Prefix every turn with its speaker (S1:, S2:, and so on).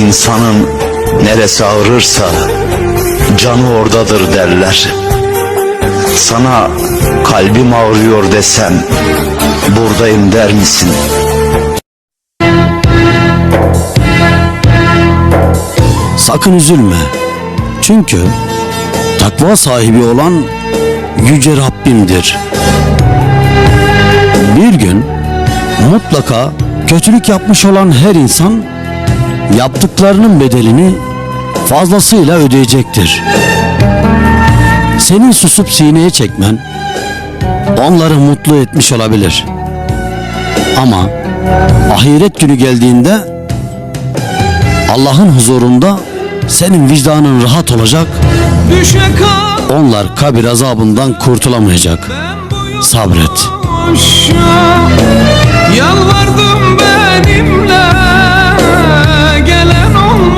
S1: İnsanın neresi ağrırsa canı oradadır derler. Sana kalbim ağrıyor desem buradayım der misin?
S2: Sakın üzülme. Çünkü takva sahibi olan yüce Rabbimdir. Bir gün mutlaka kötülük yapmış olan her insan yaptıklarının bedelini fazlasıyla ödeyecektir. Senin susup sineye çekmen onları mutlu etmiş olabilir. Ama ahiret günü geldiğinde Allah'ın huzurunda senin vicdanın rahat olacak. Onlar kabir azabından kurtulamayacak.
S3: ben
S2: Sabret.
S3: Yalvardım